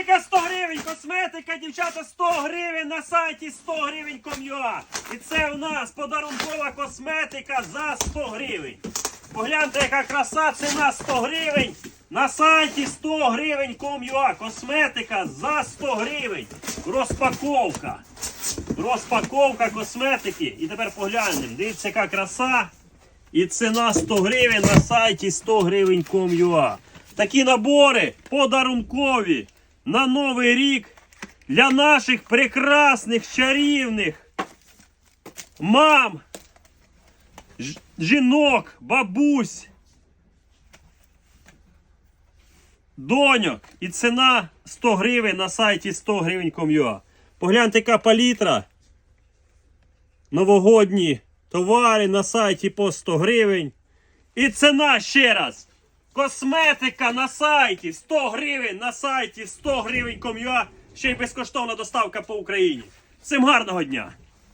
Косметика 100 гривень, косметика, дівчата, 100 гривень на сайті 100 гривень ком'юа. І це у нас подарункова косметика за 100 гривень. Погляньте, яка краса, ціна 100 гривень. На сайті 100 гривень ком'юа. Косметика за 100 гривень. Розпаковка. Розпаковка косметики. І тепер поглянемо. Дивіться, яка краса. І ціна 100 гривень на сайті 100 гривень ком'юа. Такі набори подарункові на Новий рік для наших прекрасних чарівних мам, жінок, бабусь, доньок. І ціна 100 гривень на сайті 100 гривень ком'юа. Погляньте, яка палітра. Новогодні товари на сайті по 100 гривень. І ціна ще раз. Косметика на сайті 100 гривень на сайті 100 гривень ком'юа. Ще й безкоштовна доставка по Україні. Всім гарного дня!